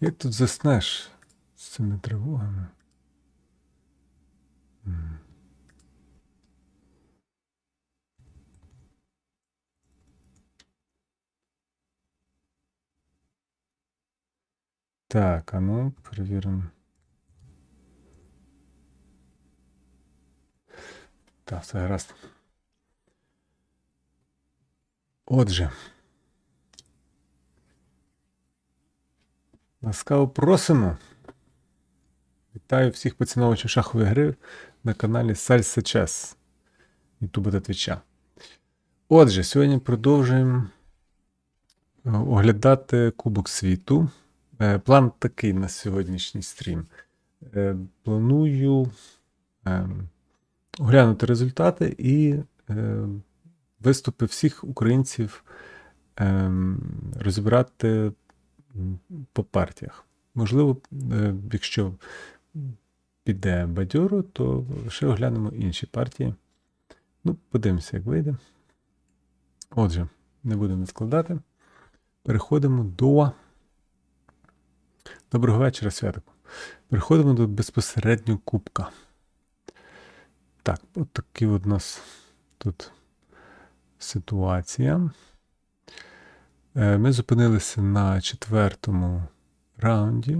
Як тут заснеш з цими тривогами? Так, а ну, перевіримо. Так, все гаразд. Отже. Ласкаво просимо. Вітаю всіх поціновувачів шахової гри на каналі Salsa Chess Ютуба та Твіча. Отже, сьогодні продовжуємо е, оглядати Кубок світу. Е, План такий на сьогоднішній стрім. Е, Планую оглянути результати і виступи всіх українців е, розібрати по партіях. Можливо, е, якщо піде бадьоро, то ще оглянемо інші партії. Ну, подивимося, як вийде. Отже, не будемо відкладати. Переходимо до. Доброго вечора, святику. Переходимо до безпосередньо кубка. Так, от такі от у нас тут ситуація. Е, Ми зупинилися на четвертому раунді.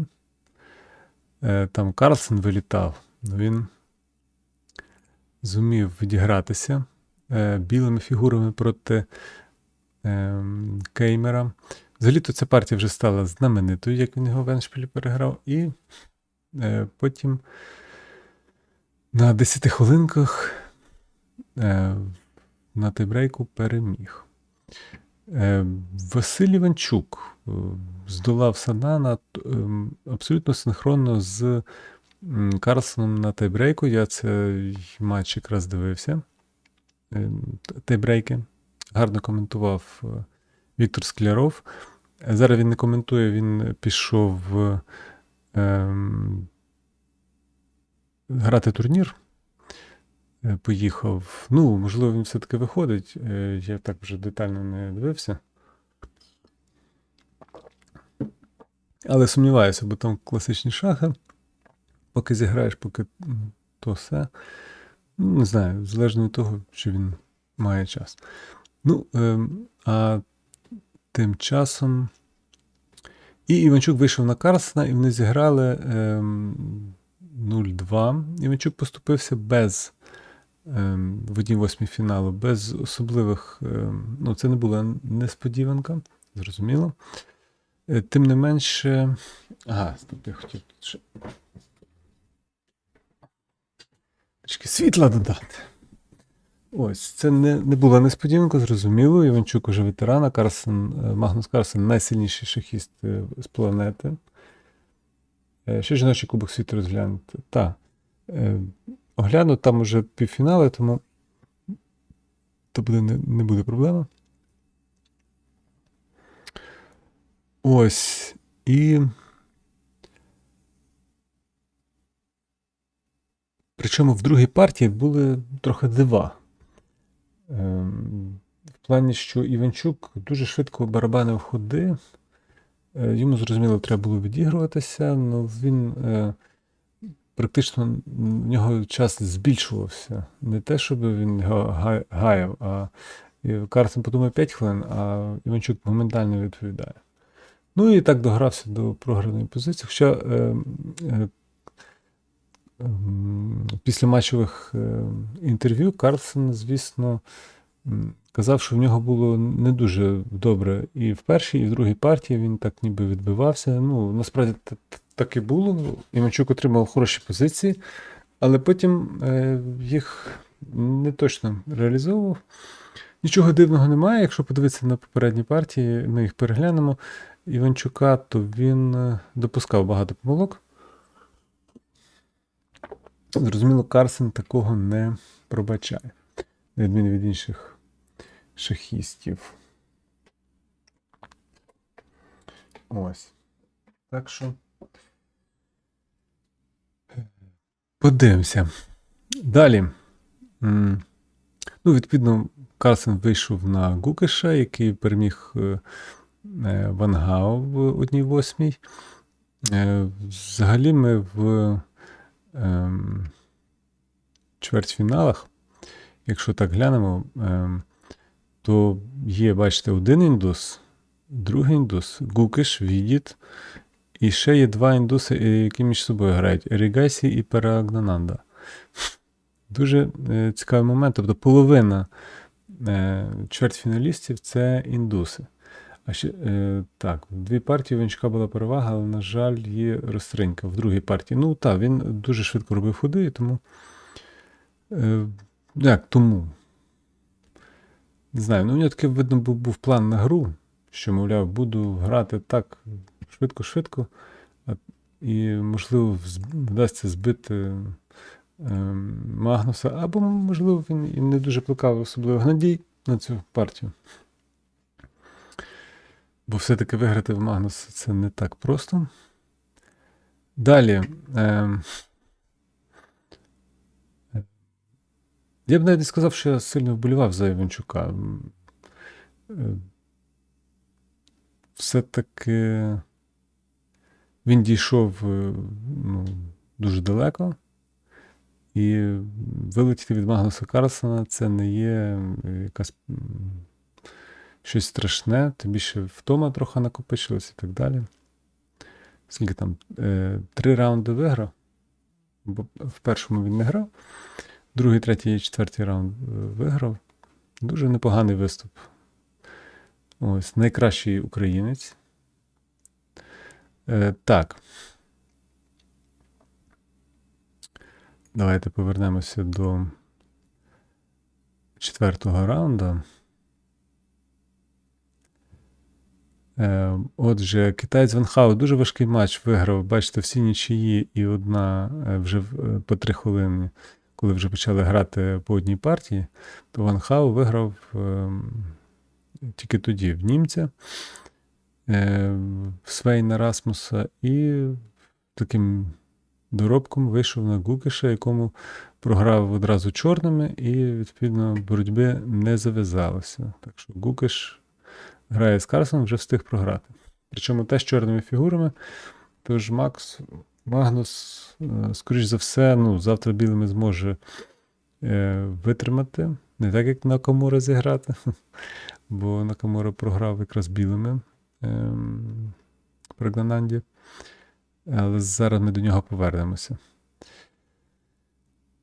Е, Там Карлсон вилітав, він зумів відігратися е, білими фігурами проти е, Кеймера. Взагалі-то ця партія вже стала знаменитою, як він його в Еншпілі переграв. І потім на 10 хвилинках на тайбрейку переміг. Е, Василь Іванчук е, здолав Садана т- ем, абсолютно синхронно з Карлсоном на тайбрейку. Я цей матч якраз дивився. Е, Тайбрейки. Гарно коментував е, Віктор Скляров. Е, Зараз він не коментує, він пішов е, ем, грати турнір. Е, Поїхав. Ну, можливо, він все-таки виходить. Е, Я так вже детально не дивився. Але сумніваюся, бо там класичні шахи. Поки зіграєш, поки то все. Не знаю, залежно від того, чи він має час. Ну, ем, а тим часом. І Іванчук вийшов на Карлсона, і вони зіграли ем, 0-2. Іванчук поступився без ем, в одній восьмій фіналу, без особливих. ем, ну, це не була несподіванка, зрозуміло. Е, Тим не менше. Ага, я хотів тут ще. Трішки світла додати. Ось, це не, не була несподіванка, зрозуміло. Іванчук уже ветерана, Карсен, е, Магнус Карсен найсильніший шахіст е, з планети. Ще жіночий кубок світу розглянути. Так. Огляну там уже півфінали, тому то буде, не, не буде проблема. Ось. І. Причому в другій партії були трохи дива. Ем, В плані, що Іванчук дуже швидко барабанив ходи. Е, Йому зрозуміло, треба було відігруватися, але він е, практично в нього час збільшувався. Не те, щоб він його гаяв, а Карсен подумав 5 хвилин, а Іванчук моментально відповідає. Ну і так догрався до програної позиції. Хоча е, е, ем, після матчових е, інтерв'ю Карлсон, звісно, казав, що в нього було не дуже добре і в першій, і в другій партії він так ніби відбивався. Ну, насправді так і було. Іванчук отримав хороші позиції, але потім е, їх не точно реалізовував. Нічого дивного немає. Якщо подивитися на попередні партії, ми їх переглянемо. Іванчука, то він е, допускав багато помилок. Зрозуміло, Карсен такого не пробачає, на відміну від інших шахістів. Ось. Так що. Подивимося. Далі. Ну, відповідно, Карлсен вийшов на Гукеша, який переміг е, е, Ван Гау в одній восьмій. Е, Взагалі ми в ем, чвертьфіналах, якщо так глянемо, ем, то є, бачите, один індус, другий індус, Гукиш, Відіт, і ще є два індуси, е, які між собою грають: Ерігасі і Парагнананда. Дуже е, цікавий момент. Тобто половина е, чвертьфіналістів це індуси. А ще, е, так, в дві партії у Вінчука була перевага, але, на жаль, є розстринька в другій партії. Ну так, він дуже швидко робив ходи, і тому. Е, як тому? Не знаю, ну у нього таке, видно, був, був план на гру, що, мовляв, буду грати так швидко-швидко, і, можливо, вдасться збити ем, Магнуса, або, можливо, він і не дуже плекав особливо надій на цю партію. Бо все-таки виграти в Магнуса це не так просто. Далі. ем, Я б навіть не сказав, що я сильно вболівав за Іванчука. Е, Все-таки він дійшов е, ну, дуже далеко. І вилетіти від Магнуса Карлсона це не є якась щось страшне, тим більше втома трохи накопичилась і так далі. Скільки там? Е, Три раунди виграв, бо в першому він не грав. Другий, третій і четвертий раунд е, виграв. Дуже непоганий виступ. Ось, найкращий українець. Е, так. Давайте повернемося до четвертого раунду. Е, Отже, китаєць Ван Хао дуже важкий матч виграв. Бачите, всі нічиї і одна е, вже по три хвилини, коли вже почали грати по одній партії, то Ван Хао виграв ем, тільки тоді в німця, Свейна Расмуса, і таким доробком вийшов на Гукеша, якому програв одразу чорними, і, відповідно, боротьби не зав'язалося. Так що Гукеш грає з Карсоном, вже встиг програти. Причому теж чорними фігурами. Тож Макс, Магнус, е, скоріш за все, ну, завтра білими зможе е, витримати. Не так, як Накамура зіграти, бо Накамура програв якраз білими ем, при Грананді. Але зараз ми до нього повернемося.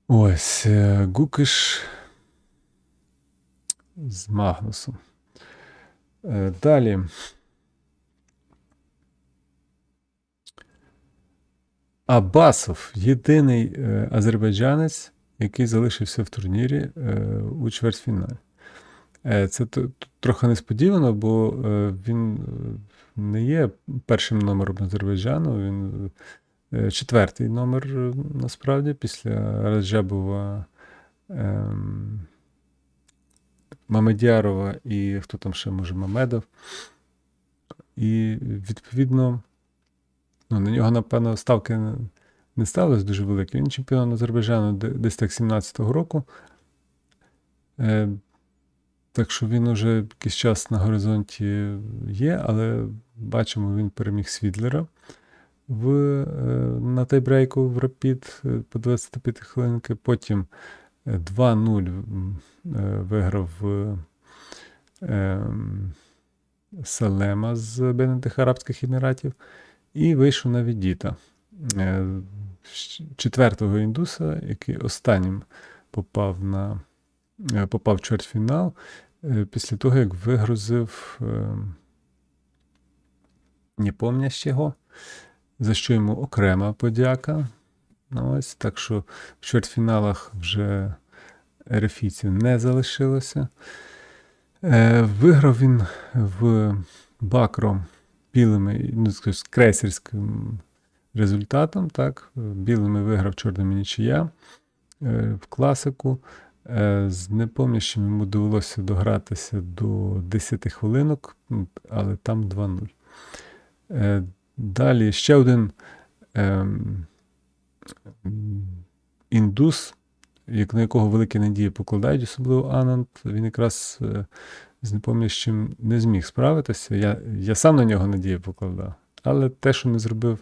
Ось е, Гукиш з Магнусом. Е, Далі. Абасов єдиний е, азербайджанець, який залишився в турнірі у чвертьфіналі. Е, Це трохи несподівано, бо е, він е, не є першим номером Азербайджану. Він четвертий номер насправді після Раджабова, ем, Мамедярова і хто там ще може Мамедов. І відповідно ну, на нього, напевно, ставки не- не дуже великі. Він чемпіон Азербайджану десь так 17-го року. Так що він уже якийсь час на горизонті є, але бачимо, він переміг Свідлера в, е, на тайбрейку в Рапід е, по 25 хвилинки. Потім е, 2-0 е, виграв Салема з Об'єднаних Арабських Еміратів і вийшов на Відіта. Четвертого індуса, який останнім попав на попав в чвертьфінал після того, як вигрузив е, не помня з чого, за що йому окрема подяка. Ну, ось, так що в чвертьфіналах вже рефійців не залишилося. Е, Виграв він в Бакро білими, ну, з крейсерським результатом. Так? Білими виграв чорними нічия е, в класику. Е, З непомнящим йому довелося догратися до 10 хвилинок, але там 2-0. Е, Далі ще один ем, індус, на якого великі надії покладають, особливо Ананд, він якраз е, з непомнящим не зміг справитися. Я, я сам на нього надії покладав. Але те, що не зробив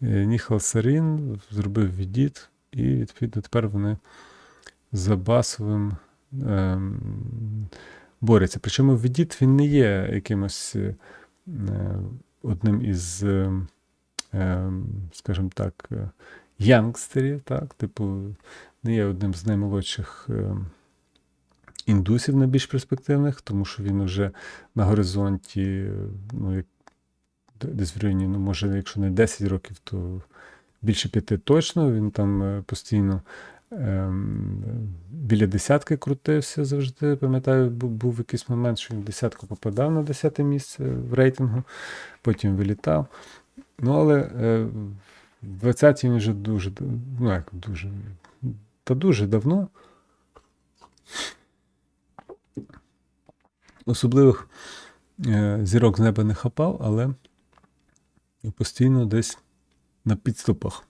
Ніхал Сарін, зробив Відіт, і відповідно тепер вони за басовим ем, борються. Причому Відіт він не є якимось е, е, одним із, е, е, скажімо так, е, янгстерів, так, типу, не є одним з наймолодших. е, Індусів найбільш перспективних, тому що він вже на горизонті, е, ну, як десь в районі, ну, може, якщо не 10 років, то більше п'яти точно. Він там е, постійно біля десятки крутився завжди. Пам'ятаю, був якийсь момент, що він десятку попадав на 10 місце в рейтингу, потім вилітав. Ну, але е, в 20-ті він вже дуже, ну як дуже, та дуже давно. Особливих е, зірок з неба не хапав, але постійно десь на підступах.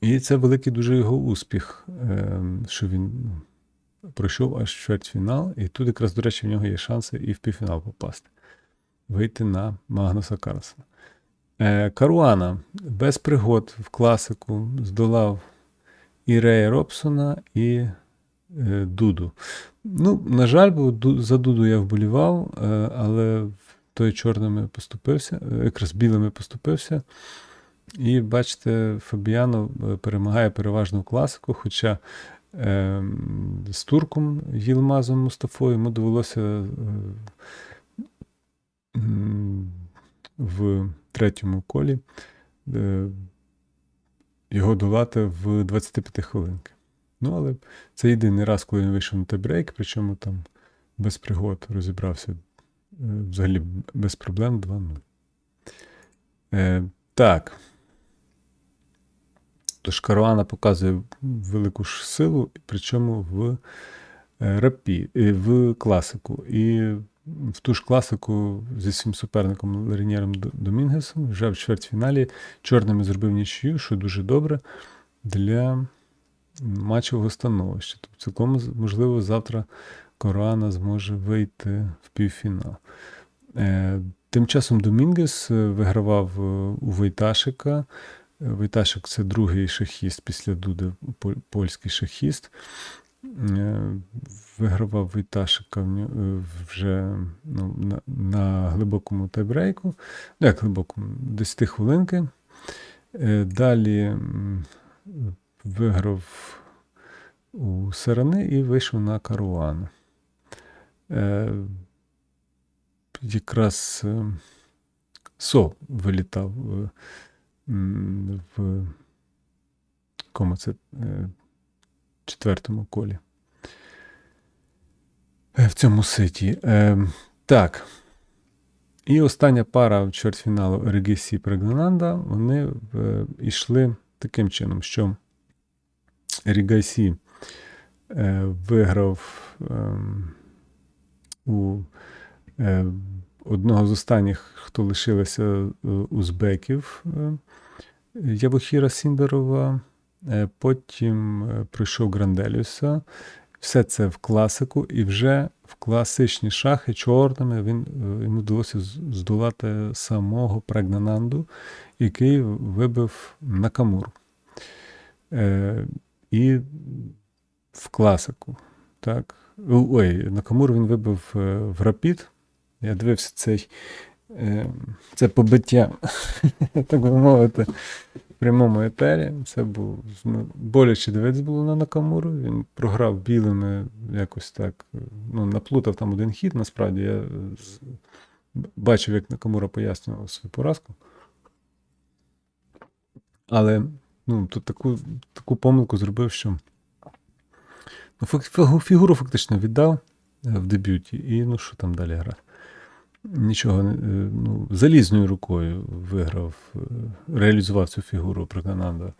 І це великий дуже його успіх, е, що він ну, пройшов аж чвертьфінал, і тут якраз, до речі, в нього є шанси і в півфінал попасти, вийти на Магнуса Карлсона. Е, Каруана без пригод в класику здолав і Рея Робсона, і е, Дуду. Ну, на жаль, за Дуду я вболівав, е, але той чорними поступився, якраз білими поступився. І бачите, Фабіано е, перемагає переважно в класику, хоча е, з турком Їлмазом Мустафою йому довелося е, в третьому колі е, його долати в 25 хвилинки. Ну, але це єдиний раз, коли він вийшов на тайбрейк, причому там без пригод розібрався е, взагалі без проблем 2-0. Е, так. Тож Каруана показує велику ж силу, причому в е, рапі, е, в класику. І в ту ж класику зі своїм суперником Ленєром Домінгесом вже в чвертьфіналі чорними зробив нічию, що дуже добре для матчевого становища. Тобто, цілком можливо, завтра Коруана зможе вийти в півфінал. Е, Тим часом Домінгес вигравав у Войташика. Е, це другий шахіст після Дуди, польський шахіст. Е, Вигравав Войташика в ньо- е, вже ну, на, на глибокому тайбрейку. Ну, як глибокому, 10 хвилинки. Е, Далі виграв у Сарани і вийшов на Каруан. Якраз Со вилітав в кому це е, четвертому колі. Е, В цьому ситі. Е, так. І остання пара в чвертьфіналу Регісі Прегнананда, вони йшли таким чином, що Рігайсі е, виграв ем, у одного з останніх, хто лишилися е, узбеків е, Ябухіра Сіндерова. Е, Потім пройшов Гранделіуса. Все це в класику, і вже в класичні шахи чорними він, йому вдалося здолати самого Прегнананду, який вибив Накамуру. Е, і в класику. Так. Ой, Накамуру він вибив в рапід. Я дивився цей, е, це побиття, так би мовити, в прямому етері. Це був боляче дивитися було на Накамуру. Він програв білими якось так. Ну, наплутав там один хід, насправді. Я бачив, як Накамура пояснював свою поразку. Але ну, тут таку, таку помилку зробив, що ну, фігуру фактично віддав е, в дебюті, і ну що там далі грати? Нічого е, ну, залізною рукою виграв, е, реалізував цю фігуру Прокананда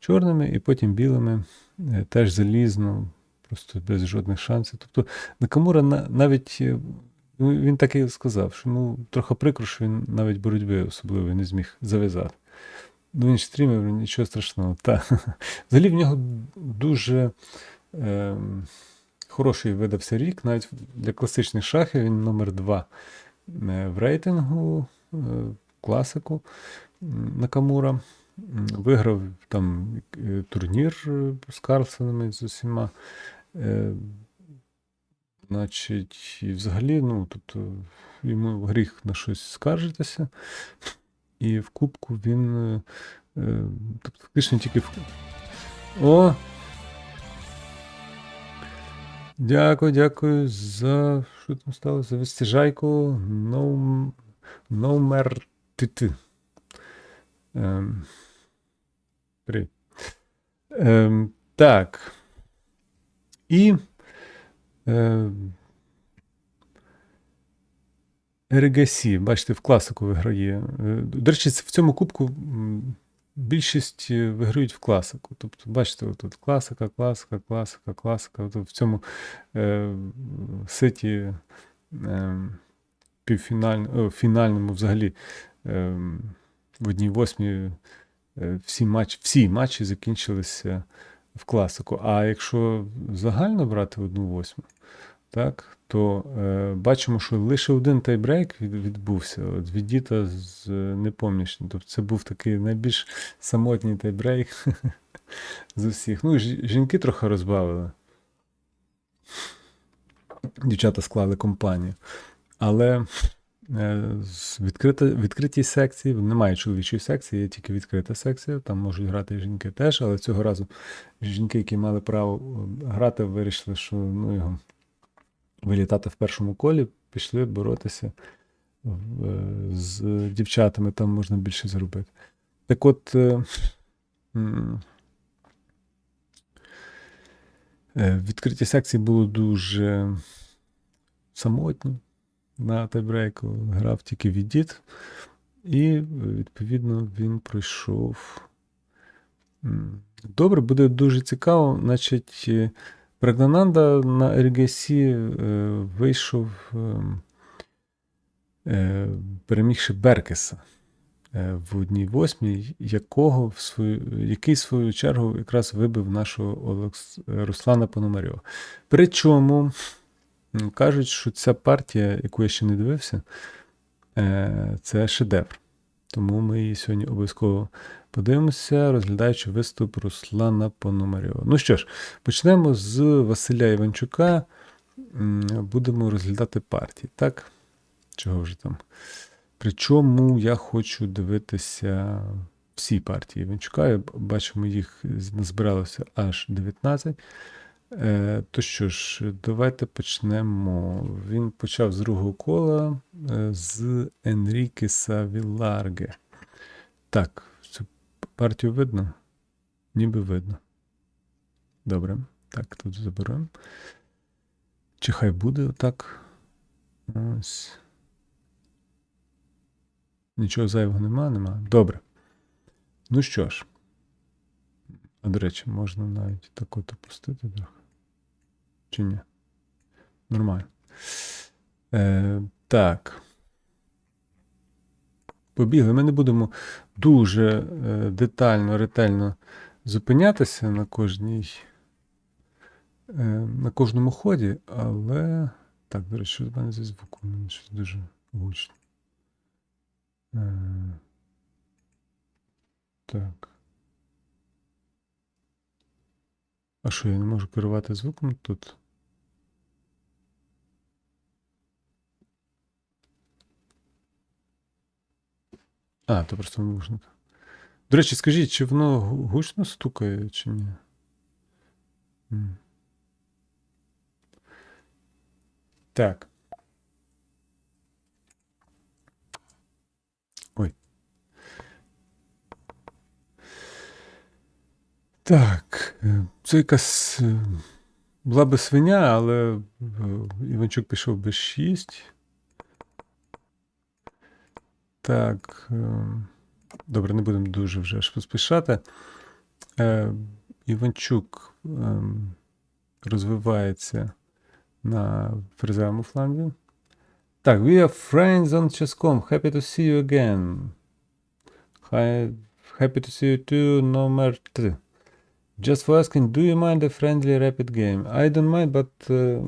чорними, і потім білими е, теж залізно, просто без жодних шансів. Тобто Накамура навіть ну, він так і сказав, що ну, трохи прикро, що він навіть боротьби особливо не зміг зав'язати. Ну, він стрімив, нічого страшного. Та. Взагалі в нього дуже е, хороший видався рік. Навіть для класичних шахів він номер два в рейтингу е, класику Накамура. Виграв там е, турнір е, з Карлсонами з усіма. Е, Значить, і взагалі, ну, тобто, йому гріх на щось скаржитися. І в кубку він. е, е, Тобто, фактично тільки в. О! Дякую, дякую за. Що там сталося? За вистіжайку. No, no Ем, привіт. Ем, так. І. Ем, Ерегасі, бачите, в класику виграє. Е, До речі, в цьому кубку більшість е, виграють в класику. Тобто, бачите, тут класика, класика, класика, класика. От в цьому е, сеті е, півфінальному, фінальному взагалі е, в одній восьмій е, всі, матчі, всі матчі закінчилися в класику. А якщо загально брати одну восьму, так, то е, бачимо, що лише один тайбрейк відбувся від діта з е, непомічним. Тобто це був такий найбільш самотній тайбрейк з усіх. Ну, жінки трохи розбавили. Дівчата склали компанію. Але е, відкрита, відкритій секції, немає чоловічої секції, є тільки відкрита секція, там можуть грати жінки теж, але цього разу жінки, які мали право грати, вирішили, що ну, його вилітати в першому колі, пішли боротися е, з дівчатами, там можна більше зробити. Так от. е, е, Відкриті секції було дуже самотні на тайбрейку. Грав тільки Відіт, і, відповідно, він пройшов. Добре, буде дуже цікаво. Значить, Прагнананда на RGC е, вийшов, ем, е, перемігши Беркеса е, в одній восьмій, якого в свою, який в свою чергу якраз вибив нашого Олекс, Руслана Пономарьова. Причому кажуть, що ця партія, яку я ще не дивився, е, це шедевр. Тому ми її сьогодні обов'язково подивимося, розглядаючи виступ Руслана Пономарьова. Ну що ж, почнемо з Василя Іванчука. Будемо розглядати партії, так? Чого вже там? Причому я хочу дивитися всі партії Іванчука. Я Бачимо, їх назбиралося аж 19. Е, То що ж, давайте почнемо. Він почав з другого кола е, з Енрікеса Віларге. Так, цю партію видно? Ніби видно. Добре. Так, тут заберемо. Чи хай буде отак? Ось. Нічого зайвого нема, нема. Добре. Ну що ж. А до речі, можна навіть так от опустити трохи. Чи ні? Нормально. Е, так. Побігли. Ми не будемо дуже е, детально, ретельно зупинятися на кожній. е, На кожному ході, але. Так, до речі, що в мене зі звуком? У мене щось дуже гучно. Е, Так. А що, я не можу керувати звуком тут? А, то просто можна. До речі, скажіть, чи воно гучно стукає, чи ні? Так. Ой. Так. е, Це якась е, була би свиня, але е, Іванчук пішов без 6. Так. Добре, не будемо дуже вже аж поспішати. Іванчук розвивається на фрезовому фланзі. Так, we are friends on Chess.com. Happy to see you again. Hi, happy to see you too, number 3. Just for asking, do you mind a friendly rapid game? I don't mind, but uh,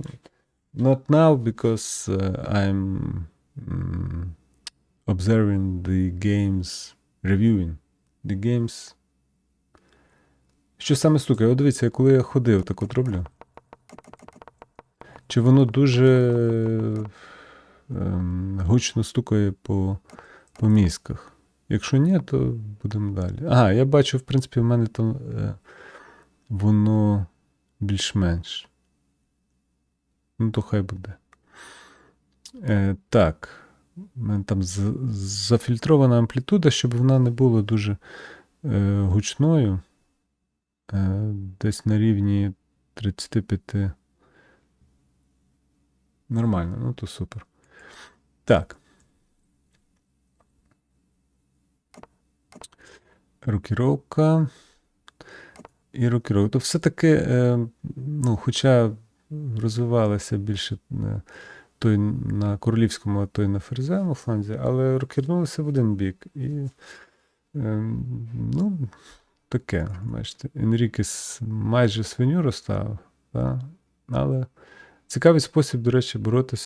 not now because uh, I'm mm, Observing the games. Reviewing. The games. Що саме стукає? От дивіться, коли я ходив, так от роблю. Чи воно дуже ем, гучно стукає по, по мізках? Якщо ні, то будемо далі. Ага, я бачу, в принципі, в мене там е, воно більш-менш. Ну, то хай буде. Е, так. У мене там зафільтрована амплітуда, щоб вона не була дуже е, гучною. Е, десь на рівні 35. Нормально, ну то супер. Так. Рокіровка. І рокіровка. То все-таки, е, ну, хоча розвивалися більше е, той на королівському, а той на ферзевому фланзі, але рокірнулися в один бік. І, е, ну, таке, бачите, Енрікес майже свиню розставив, та? але цікавий спосіб, до речі, боротися.